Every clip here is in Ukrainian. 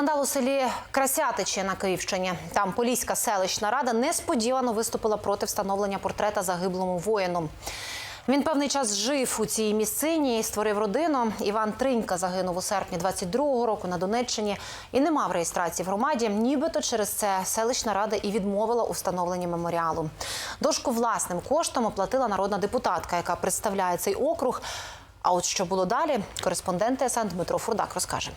Скандал у селі Красятичі на Київщині. Там Поліська селищна рада несподівано виступила проти встановлення портрета загиблому воїну. Він певний час жив у цій місцині і створив родину. Іван Тринька загинув у серпні 22-го року на Донеччині і не мав реєстрації в громаді. Нібито через це селищна рада і відмовила у встановленні меморіалу. Дошку власним коштом оплатила народна депутатка, яка представляє цей округ. А от що було далі, кореспондент ТСН Дмитро Фурдак розкаже.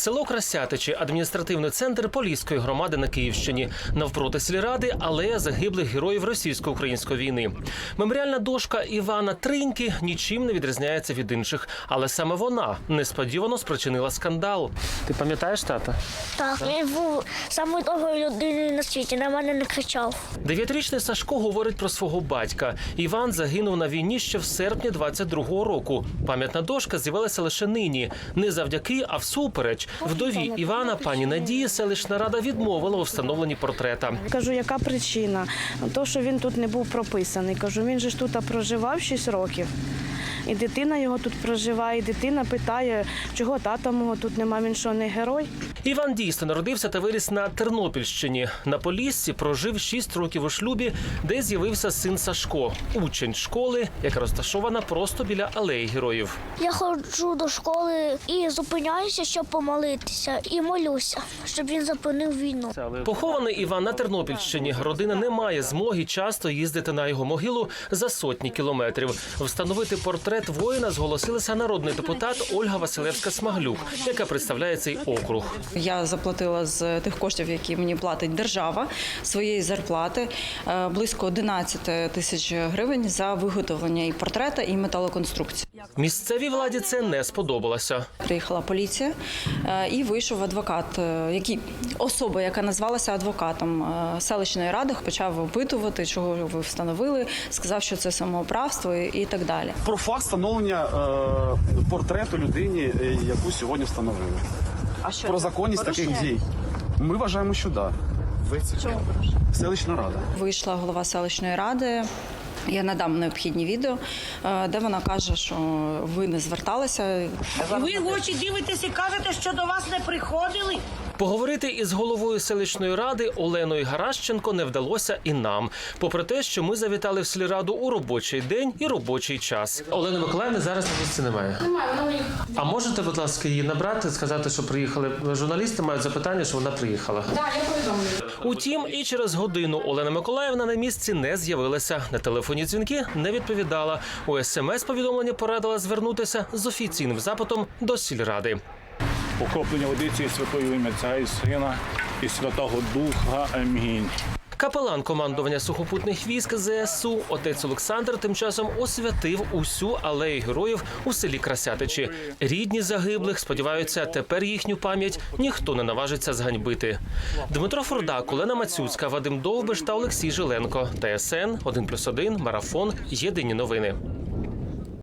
Село Красятичі, адміністративний центр Поліської громади на Київщині. Навпроти сільради алея загиблих героїв російсько-української війни. Меморіальна дошка Івана Триньки нічим не відрізняється від інших, але саме вона несподівано спричинила скандал. Ти пам'ятаєш тата? Так, він був самою довгою людиною на світі, на мене не кричав. Дев'ятирічний Сашко говорить про свого батька. Іван загинув на війні ще в серпні 22-го року. Пам'ятна дошка з'явилася лише нині. Не завдяки, а всупереч. Вдові Івана пані Надії селищна рада відмовила у встановленні портрета. Кажу, яка причина? То, що він тут не був прописаний. Кажу, він же ж тут проживав 6 років. І дитина його тут проживає, і дитина питає, чого тата мого тут нема, він що не герой. Іван дійсно народився та виріс на Тернопільщині. На Поліссі прожив 6 років у шлюбі, де з'явився син Сашко, учень школи, яка розташована просто біля алеї героїв. Я ходжу до школи і зупиняюся, щоб помолитися, і молюся, щоб він зупинив війну. Похований Іван на Тернопільщині. Родина не має змоги часто їздити на його могилу за сотні кілометрів. Встановити портрет воїна зголосилася народний депутат Ольга Василевська Смаглюк, яка представляє цей округ. Я заплатила з тих коштів, які мені платить держава своєї зарплати, е, близько 11 тисяч гривень за виготовлення і портрета, і металоконструкції. Місцевій владі це не сподобалося. Приїхала поліція е, і вийшов адвокат, е, який особа, яка назвалася адвокатом селищної ради, почав опитувати, чого ви встановили, сказав, що це самоуправство і, і так далі. про факт встановлення портрету людині, яку сьогодні встановили. А що Про законність таких дій. Ми вважаємо, що так. Да. Селищна рада. Вийшла голова селищної ради. Я надам необхідні відео, е, де вона каже, що ви не зверталися. Ви в очі дивитесь і кажете, що до вас не приходили. Поговорити із головою селищної ради Оленою Гаращенко не вдалося і нам, попри те, що ми завітали в сільраду у робочий день і робочий час. Олени Миколаївни зараз на місці немає. Немає, вона А можете, будь ласка, її набрати, сказати, що приїхали журналісти, мають запитання, що вона приїхала. Так, я повідомлю. Утім, і через годину Олена Миколаївна на місці не з'явилася. На телефонні дзвінки не відповідала. У смс повідомлення порадила звернутися з офіційним запитом до сільради. Покоплення водиці святою ім'я Отця і Сина і Святого Духа. Амінь. Капелан командування сухопутних військ ЗСУ отець Олександр тим часом освятив усю алею героїв у селі Красятичі. Рідні загиблих сподіваються, тепер їхню пам'ять ніхто не наважиться зганьбити. Дмитро Фурдак, Олена Мацюцька, Вадим Довбиш та Олексій Жиленко. ТСН 1+,1, Марафон. Єдині новини.